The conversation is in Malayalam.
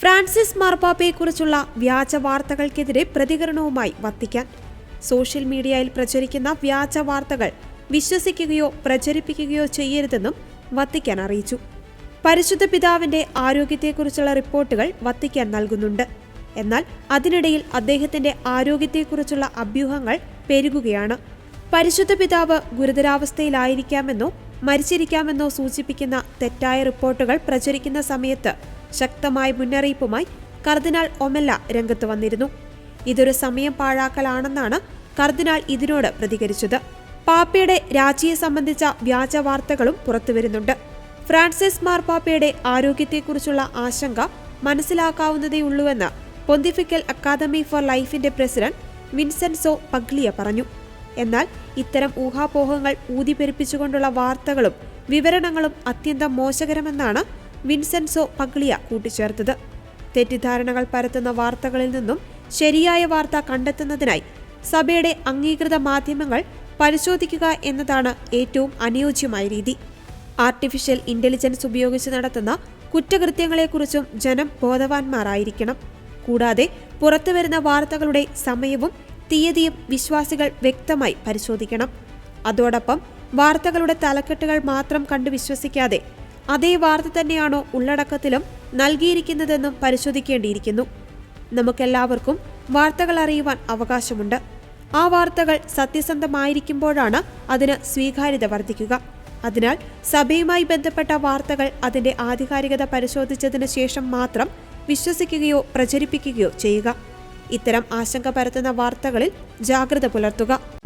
ഫ്രാൻസിസ് മാർപ്പാപ്പയെക്കുറിച്ചുള്ള വ്യാജ വാർത്തകൾക്കെതിരെ പ്രതികരണവുമായി വത്തിക്കാൻ. സോഷ്യൽ മീഡിയയിൽ പ്രചരിക്കുന്ന വ്യാജ വാർത്തകൾ വിശ്വസിക്കുകയോ പ്രചരിപ്പിക്കുകയോ ചെയ്യരുതെന്നും വത്തിക്കാൻ അറിയിച്ചു. പരിശുദ്ധ പിതാവിന്റെ ആരോഗ്യത്തെക്കുറിച്ചുള്ള റിപ്പോർട്ടുകൾ വത്തിക്കാൻ നൽകുന്നുണ്ട്. എന്നാൽ അതിനിടയിൽ അദ്ദേഹത്തിന്റെ ആരോഗ്യത്തെക്കുറിച്ചുള്ള അഭ്യൂഹങ്ങൾ പെരുകുകയാണ്. പരിശുദ്ധ പിതാവ് ഗുരുതരാവസ്ഥയിലായിരിക്കാമെന്നോ മരിച്ചിരിക്കാമെന്നോ സൂചിപ്പിക്കുന്ന തെറ്റായ റിപ്പോർട്ടുകൾ പ്രചരിക്കുന്ന സമയത്ത് ശക്തമായ മുന്നറിയിപ്പുമായി കർദിനാൾ ഒമെല്ല രംഗത്ത് വന്നിരുന്നു. ഇതൊരു സമയം പാഴാക്കലാണെന്നാണ് കർദിനാൾ ഇതിനോട് പ്രതികരിച്ചത്. പാപ്പയുടെ രാജിയെ സംബന്ധിച്ച വ്യാജ വാർത്തകളും പുറത്തുവരുന്നുണ്ട്. ഫ്രാൻസിസ് മാർപ്പാപ്പയുടെ ആരോഗ്യത്തെക്കുറിച്ചുള്ള ആശങ്ക മനസ്സിലാക്കാവുന്നതേയുള്ളൂവെന്ന് പൊന്തിഫിക്കൽ അക്കാദമി ഫോർ ലൈഫിന്റെ പ്രസിഡന്റ് വിൻസെൻസോ പഗ്ലിയ പറഞ്ഞു. എന്നാൽ ഇത്തരം ഊഹാപോഹങ്ങൾ ഊതിപ്പെരുപ്പിച്ചുകൊണ്ടുള്ള വാർത്തകളും വിവരണങ്ങളും അത്യന്തം മോശകരമെന്നാണ് വിൻസെൻസോ പഗ്ലിയ കൂട്ടിച്ചേർത്തത്. തെറ്റിദ്ധാരണകൾ പരത്തുന്ന വാർത്തകളിൽ നിന്നും ശരിയായ വാർത്ത കണ്ടെത്തുന്നതിനായി സഭയുടെ അംഗീകൃത മാധ്യമങ്ങൾ പരിശോധിക്കുക എന്നതാണ് ഏറ്റവും അനുയോജ്യമായ രീതി. ആർട്ടിഫിഷ്യൽ ഇന്റലിജൻസ് ഉപയോഗിച്ച് നടത്തുന്ന കുറ്റകൃത്യങ്ങളെക്കുറിച്ചും ജനം ബോധവാന്മാരായിരിക്കണം. കൂടാതെ പുറത്തുവരുന്ന വാർത്തകളുടെ സമയവും തീയതിയും വിശ്വാസികൾ വ്യക്തമായി പരിശോധിക്കണം. അതോടൊപ്പം വാർത്തകളുടെ തലക്കെട്ടുകൾ മാത്രം കണ്ടു വിശ്വസിക്കാതെ അതേ വാർത്ത തന്നെയാണോ ഉള്ളടക്കത്തിലും നൽകിയിരിക്കുന്നതെന്നും പരിശോധിക്കേണ്ടിയിരിക്കുന്നു. നമുക്കെല്ലാവർക്കും വാർത്തകൾ അറിയുവാൻ അവകാശമുണ്ട്. ആ വാർത്തകൾ സത്യസന്ധമായിരിക്കുമ്പോഴാണ് അതിന് സ്വീകാര്യത വർദ്ധിക്കുക. അതിനാൽ സഭയുമായി ബന്ധപ്പെട്ട വാർത്തകൾ അതിന്റെ ആധികാരികത പരിശോധിച്ചതിന് ശേഷം മാത്രം വിശ്വസിക്കുകയോ പ്രചരിപ്പിക്കുകയോ ചെയ്യുക. ഇത്തരം ആശങ്ക പരത്തുന്ന വാർത്തകളിൽ ജാഗ്രത പുലർത്തുക.